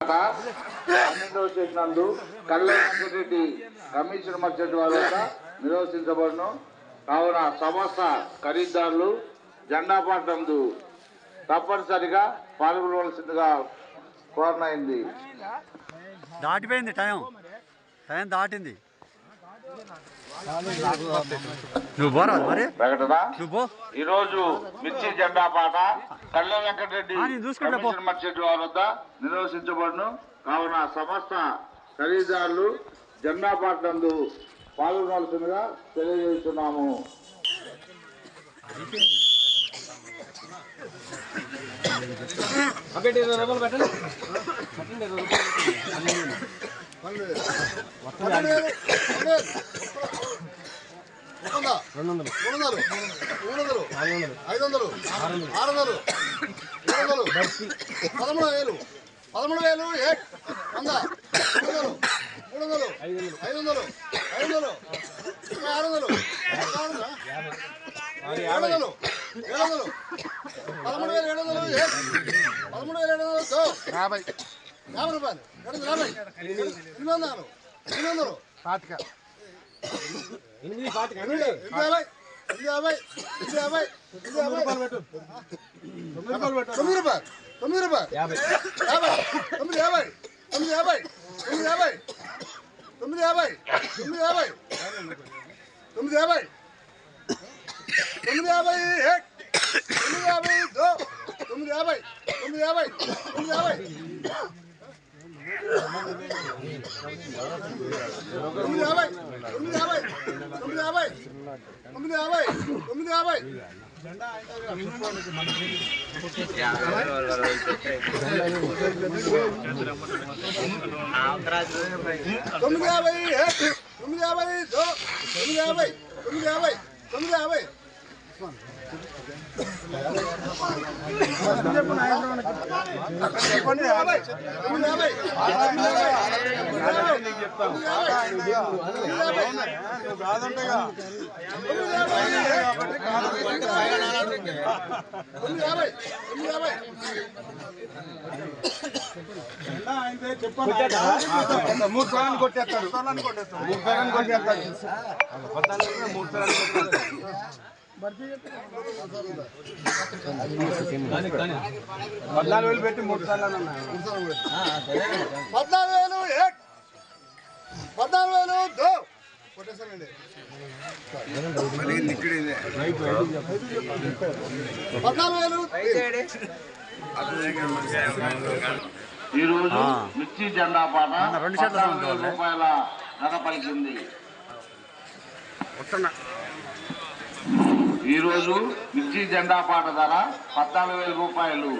పన్నెండవ స్టేషన్ నందు commission merchant వారి వద్ద నిర్వహించబడును. కావున సమస్త ఖరీదారులు జెండా పాటందు తప్పనిసరిగా పాల్గొనవలసిందిగా కోరనైంది. దాటిపోయింది టైం. టైం దాటింది. నువ్వు పోరా మరి? నువ్వు ఈ రోజు మిర్చి జెండా పాట కళ్ళ వెంకటరెడ్డి మర్చెట్టు వారి వద్ద నిర్వహించబడును. కావున సమస్త ఖరీదారులు జెండా పాట నందు పాల్గొనవలసిందిగా తెలియజేస్తున్నాము పెట్టండి. రెండు వందలు మూడు వందలు మూడు వందలు ఐదు వందలు ఆరు వందలు ఏడు వందలు పదమూడు వేలు పదమూడు వేలు ఏక్ వంద మూడు వందలు ఐదు వందలు ఐదు వందలు ఆరు వందలు? ఏడు వందలు ఏడు వందలు పదమూడు వేలు ఏడు వందలు ఏక్ పదమూడు వేలు ఏడు వందలు దో. యాభై యాభై రూపాయలు ఏడు వందల యాభై ఎనిమిది వందలు ఎనిమిది వందలు పాతిక ఎనిమిది యాభై ఎనిమిది యాభై ఎనిమిది యాభై ఎనిమిది యాభై తొమ్మిది రూపాయలు తొమ్మిది రూపాయలు యాభై యాభై తొమ్మిది యాభై తొమ్మిది యాభై. తొమ్మిది యాభై తొమ్మిది యాభై తొమ్మిది యాభై తొమ్మిది యాభై. తొమ్మిది యాభై ఏక్ తొమ్మిది యాభై. దో తొమ్మిది యాభై. తొమ్మిది యాభై తొమ్మిది యాభై తొమ్మిది యాభై తొమ్మిది యాభై తొమ్మిది యాభై తొమ్మిది యాభై తొమ్మిది యాభై. తొమ్మిది యాభై. ఏ, తొమ్మిది యాభై తొమ్మిది యాభై తొమ్మిది యాభై తొమ్మిది యాభై. తొమ్మిది యాభై తొమ్మిది యాభై తొమ్మిది యాభై తొమ్మిది యాభై తొమ్మిది యాభై. మూడు పేరాన్ని కొట్టేస్తాడు మూడు పేరాన్ని కొట్టేస్తాడు మూడు పేరాన్ని కొట్టేస్తాడు పద్నాలుగు వేలు. పెట్టి మూడు సార్లు పద్నాలుగు వేలు. పద్నాలుగు వేలు. ఈరోజు మిర్చి జెండా పాట. రెండు రూపాయల ధర పలికింది ఈరోజు మిర్చి జెండా పాట ధర పద్నాలుగు వేల రూపాయలు.